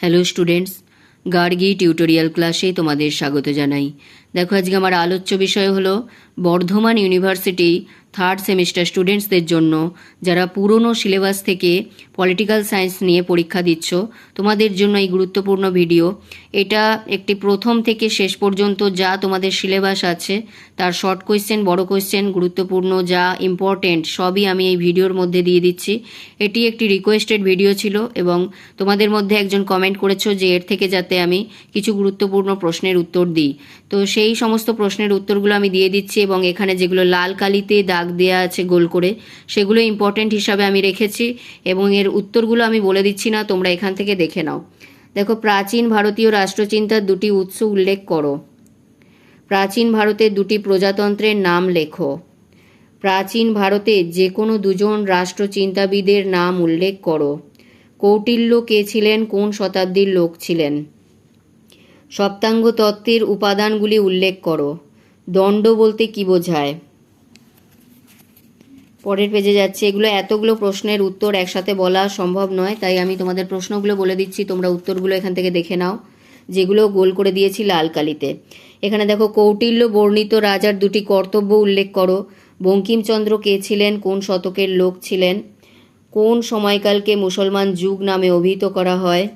Hello students Gargi tutorial ক্লাসে তোমাদের স্বাগত জানাই। দেখো, আজকে আমার আলোচ্য বিষয় হলো বর্ধমান ইউনিভার্সিটি থার্ড সেমিস্টার স্টুডেন্টসদের জন্য, যারা পুরনো সিলেবাস থেকে পলিটিক্যাল সায়েন্স নিয়ে পরীক্ষা দিচ্ছ, তোমাদের জন্য এই গুরুত্বপূর্ণ ভিডিও এটা একটি প্রথম থেকে শেষ পর্যন্ত যা তোমাদের সিলেবাস আছে, তার শর্ট কোয়েশ্চেন বড় কোয়েশ্চেন গুরুত্বপূর্ণ, যা ইম্পর্টেন্ট সবই আমি এই ভিডিওর মধ্যে দিয়ে দিচ্ছি। এটি একটি রিকোয়েস্টেড ভিডিও ছিল এবং তোমাদের মধ্যে একজন কমেন্ট করেছ যে এর থেকে যাতে আমি কিছু গুরুত্বপূর্ণ প্রশ্নের উত্তর দিই। তো সেই সমস্ত প্রশ্নের উত্তরগুলো আমি দিয়ে দিচ্ছি এবং এখানে যেগুলো লাল কালিতে দাগ দেওয়া আছে গোল করে, সেগুলো ইম্পর্টেন্ট হিসাবে আমি রেখেছি এবং এর উত্তরগুলো আমি বলে দিচ্ছি না, তোমরা এখান থেকে দেখে নাও। দেখো, প্রাচীন ভারতীয় রাষ্ট্রচিন্তার দুটি উৎস উল্লেখ করো। প্রাচীন ভারতের দুটি প্রজাতন্ত্রের নাম লেখো। প্রাচীন ভারতে যে কোনো দুজন রাষ্ট্রচিন্তাবিদের নাম উল্লেখ করো। কৌটিল্য কে ছিলেন? কোন শতাব্দীর লোক ছিলেন? সপ্তাঙ্গ তত্ত্বের উপাদানগুলি উল্লেখ করো। দণ্ড বলতে কি বোঝায়? পরের পেজে যাচ্ছে। এগুলো এতগুলো প্রশ্নের উত্তর একসাথে বলা সম্ভব নয়, তাই আমি তোমাদের প্রশ্নগুলো বলে দিচ্ছি। তোমরা উত্তরগুলো এখান থেকে দেখে নাও, যেগুলো গোল করে দিয়েছি লাল কালিতে। এখানে দেখো, কৌটিল্য বর্ণিত রাজার দুটি কর্তব্য উল্লেখ করো। বঙ্কিমচন্দ্র কে ছিলেন? কোন শতকের লোক ছিলেন? কোন সময়কালকে মুসলমান যুগ নামে অভিহিত করা হয়?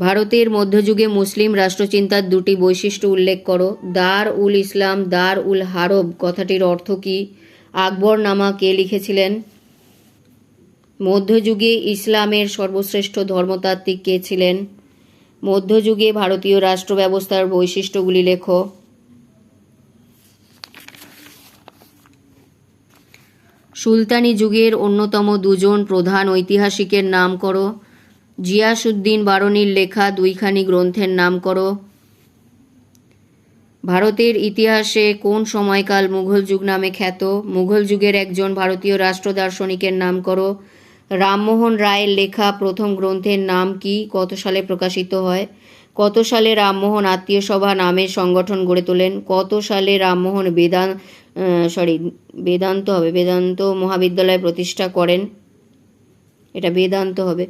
ভারতের মধ্যযুগে মুসলিম রাষ্ট্রচিন্তার দুটি বৈশিষ্ট্য উল্লেখ করো। দার উল ইসলাম, দার উল হারব, কথাটির অর্থ কী? আকবর নামা কে লিখেছিলেন? মধ্যযুগে ইসলামের সর্বশ্রেষ্ঠ ধর্মতাত্ত্বিক কে ছিলেন? মধ্যযুগে ভারতীয় রাষ্ট্র ব্যবস্থার বৈশিষ্ট্যগুলি লেখো। সুলতানি যুগের অন্যতম দুজন প্রধান ঐতিহাসিকের নাম করো। জিয়াসুদ্দিন বারনির লেখা দুইখানি গ্রন্থের নাম করো। ভারতের ইতিহাসে কোন সময়কাল মুঘল যুগ নামে খ্যাত? মুঘল যুগের একজন ভারতীয় রাষ্ট্র দার্শনিকের নাম করো। রামমোহন রায়ের লেখা প্রথম গ্রন্থের নাম কি? কত সালে প্রকাশিত হয়? কত সালে রামমোহন আত্মীয় সভা নামের সংগঠন গড়ে তোলেন? কত সালে রামমোহন বেদান সরি বেদান্ত হবে, বেদান্ত মহাবিদ্যালয় প্রতিষ্ঠা করেন? এটা বেদান্ত হবে।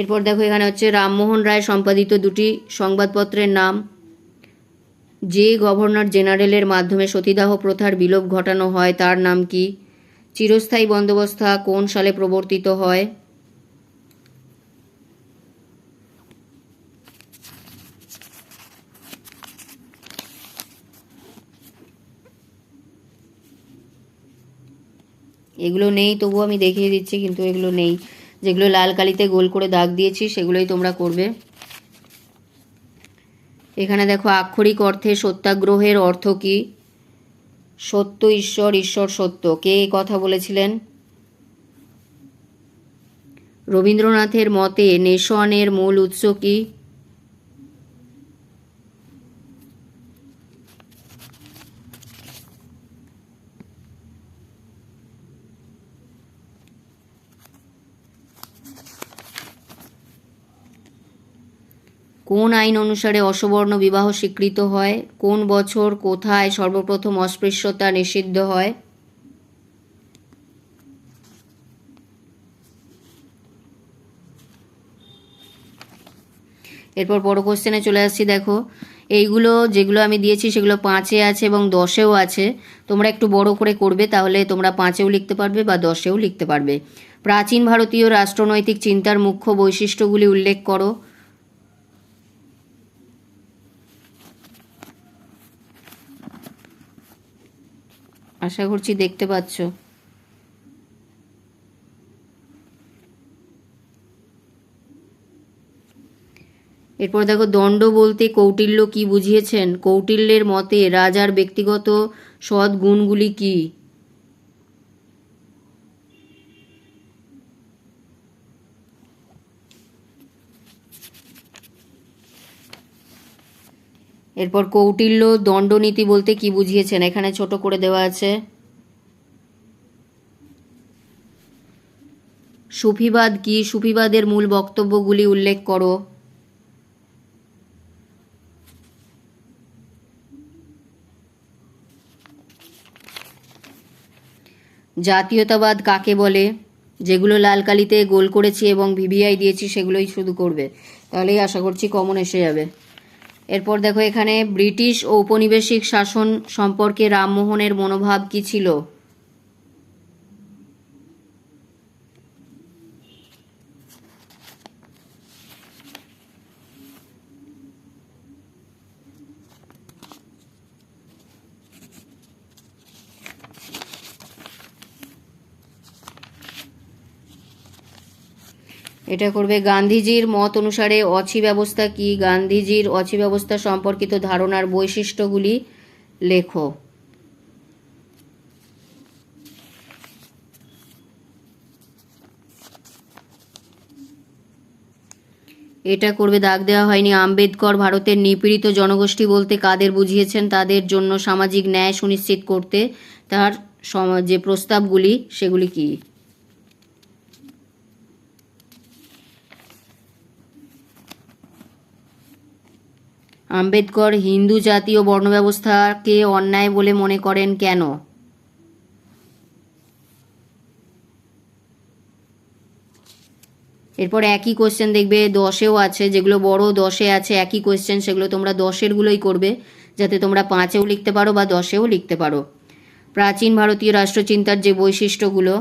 এরপর দেখো এখানে হচ্ছে রামমোহন রায় সম্পাদিত দুটি সংবাদপত্রের নাম। যে গভর্নর জেনারেলের মাধ্যমে সতীদাহ প্রথার বিলোপ ঘটানো হয়, তার নাম কি? চিরস্থায়ী বন্দোবস্তা কোন সালে প্রবর্তিত হয়? এগুলো নেই, তবুও আমি দেখিয়ে দিচ্ছি, কিন্তু এগুলো নেই। যেগুলো লাল কালিতে গোল করে দাগ দিয়েছি, সেগুলোই তোমরা করবে। এখানে দেখো, আক্ষরিক অর্থে সত্যাগ্রহের অর্থ কি? সত্য ঈশ্বর ঈশ্বর সত্য। কে কথা বলেছিলেন? রবীন্দ্রনাথের মতে, নেশনের মূল উৎস কি? কোন আইন অনুসারে অসবর্ণ বিবাহ স্বীকৃত হয়? কোন বছর, কোথায় সর্বপ্রথম অস্পৃশ্যতা নিষিদ্ধ হয়? এরপর বড় কোশ্চেনে চলে আসছি, দেখো। এইগুলো যেগুলো আমি দিয়েছি, সেগুলো পাঁচে আছে এবং দশেও আছে। তোমরা একটু বড় করে করবে, তাহলে তোমরা পাঁচেও লিখতে পারবে বা দশেও লিখতে পারবে। প্রাচীন ভারতীয় রাষ্ট্রনৈতিক চিন্তার মুখ্য বৈশিষ্ট্যগুলি উল্লেখ করো। আশা করছি দেখতে পাচ্ছ। এরপর দেখো দণ্ড বলতে কৌটিল্য কি বুঝিয়েছেন? কৌটিল্যের মতে রাজার ব্যক্তিগত সৎ গুণগুলি কি? এরপর কৌটিল্য, দণ্ডনীতি বলতে কি বুঝিয়েছেন? এখানে ছোট করে দেওয়া আছে। সুফিবাদ কি? সুফিবাদের মূল বক্তব্যগুলি উল্লেখ করো। জাতীয়তাবাদ কাকে বলে? যেগুলো লাল কালিতে গোল করেছি এবং ভিভিআই দিয়েছি সেগুলোই শুধু করবে। তাহলেই আশা করছি কমন এসে যাবে। এরপর দেখো এখানে ব্রিটিশ ঔপনিবেশিক শাসন সম্পর্কে রামমোহনের মনোভাব কী ছিল? এটা করবে গান্ধীজির মত অনুসারে অছি ব্যবস্থা কি? গান্ধীজির অছি ব্যবস্থা সম্পর্কিত ধারণার বৈশিষ্ট্যগুলি লেখো। এটা করবে দাগ দেওয়া হয়নি। আম্বেদকর ভারতের নিপীড়িত জনগোষ্ঠী বলতে কাদের বুঝিয়েছেন? তাদের জন্য সামাজিক ন্যায় সুনিশ্চিত করতে তার যে প্রস্তাবগুলি, সেগুলি কি? আম্বেদকর হিন্দু জাতীয় বর্ণব্যবস্থাকে অন্যায় বলে মনে করেন কেন? এরপর একই কোশ্চেন দেখবে, দশেও আছে, যেগুলো বড়, দশে আছে, একই কোশ্চেন সেগুলো তোমরা দশেরগুলোই করবে, যাতে তোমরা পাঁচেও লিখতে পারো বা দশেও লিখতে পারো। প্রাচীন ভারতীয় রাষ্ট্রচিন্তার যে বৈশিষ্ট্যগুলো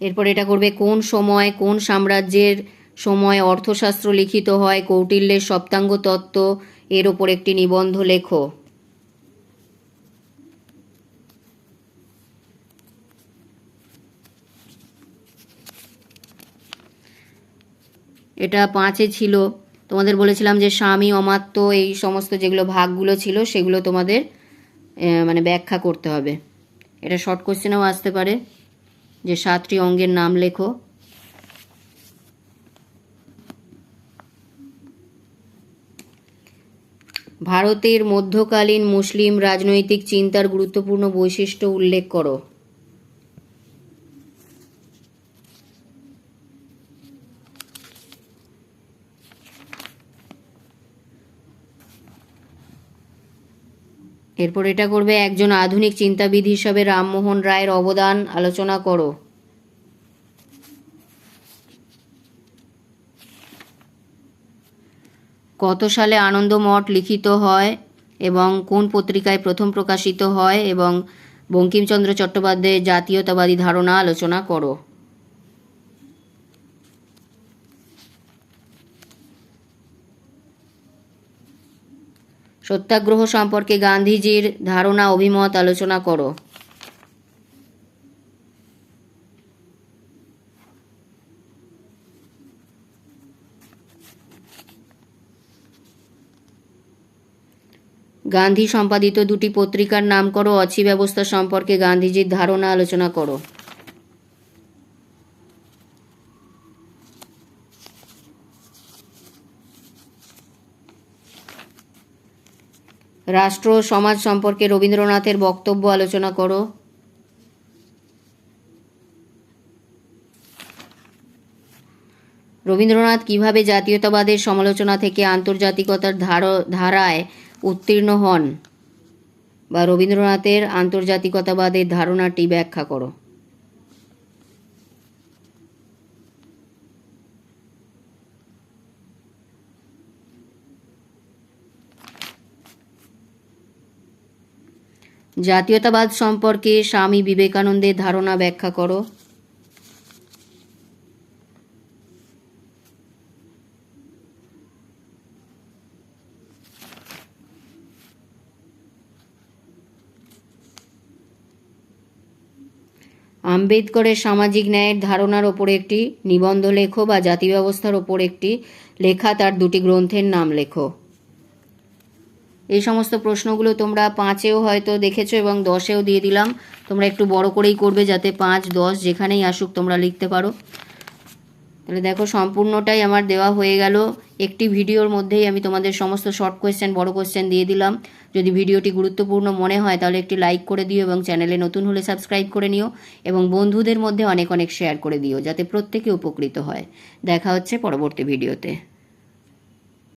এরপর এটা করবে কোন সময়, কোন সাম্রাজ্যের সময় অর্থশাস্ত্র লিখিত হয়, কৌটিল্যের সপ্তাঙ্গ তত্ত্ব, এর ওপর একটি নিবন্ধ লেখো। এটা পাঁচে ছিল। তোমাদের বলেছিলাম যে স্বামী, অমাত্য, এই সমস্ত যেগুলো ভাগগুলো ছিল, সেগুলো তোমাদের মানে ব্যাখ্যা করতে হবে। এটা শর্ট কোশ্চেনেও আসতে পারে। যে সাতটি অঙ্গের নাম লেখো। ভারতের মধ্যকালীন মুসলিম রাজনৈতিক চিন্তার গুরুত্বপূর্ণ বৈশিষ্ট্য উল্লেখ করো। এরপর এটা করবে একজন আধুনিক চিন্তাবিদ হিসাবে রামমোহন রায়ের অবদান, আলোচনা করো। কত সালে আনন্দমঠ লিখিত হয় এবং কোন পত্রিকায় প্রথম প্রকাশিত হয় এবং বঙ্কিমচন্দ্র চট্টোপাধ্যায়ের জাতীয়তাবাদী ধারণা আলোচনা করো। সত্যাগ্রহ সম্পর্কে গান্ধীজির ধারণা, অভিমত আলোচনা করো। গান্ধী সম্পাদিত দুটি পত্রিকার নাম করো অছি ব্যবস্থা সম্পর্কে গান্ধীজির ধারণা আলোচনা করো। রাষ্ট্র, সমাজ সম্পর্কে রবীন্দ্রনাথের বক্তব্য আলোচনা করো। রবীন্দ্রনাথ কীভাবে জাতীয়তাবাদের সমালোচনা থেকে আন্তর্জাতিকতার ধার- ধারায় উত্তীর্ণ হন, বা রবীন্দ্রনাথের আন্তর্জাতিকতাবাদের ধারণাটি ব্যাখ্যা করো। জাতীয়তাবাদ সম্পর্কে স্বামী বিবেকানন্দের ধারণা ব্যাখ্যা করো। আম্বেদকরের সামাজিক ন্যায়ের ধারণার ওপর একটি নিবন্ধ লেখো বা জাতি ব্যবস্থার ওপর একটি লেখা, তার দুটি গ্রন্থের নাম লেখো। এই সমস্ত প্রশ্নগুলো তোমরা পাঁচেও হয়তো দেখেছ এবং দশেও দিয়ে দিলাম। তোমরা একটু বড় করেই করবে যাতে পাঁচ, দশ যেখানেই আসুক তোমরা লিখতে পারো। তাহলে দেখো, সম্পূর্ণটাই আমার দেওয়া হয়ে গেল। একটি ভিডিওর মধ্যেই আমি তোমাদের সমস্ত শর্ট কোয়েশ্চেন বড় কোয়েশ্চেন দিয়ে দিলাম। যদি ভিডিওটি গুরুত্বপূর্ণ মনে হয়, তাহলে একটি লাইক করে দিও এবং চ্যানেলে নতুন হলে সাবস্ক্রাইব করে নিও এবং বন্ধুদের মধ্যে অনেক অনেক শেয়ার করে দিও, যাতে প্রত্যেকে উপকৃত হয়। দেখা হচ্ছে পরবর্তী ভিডিওতে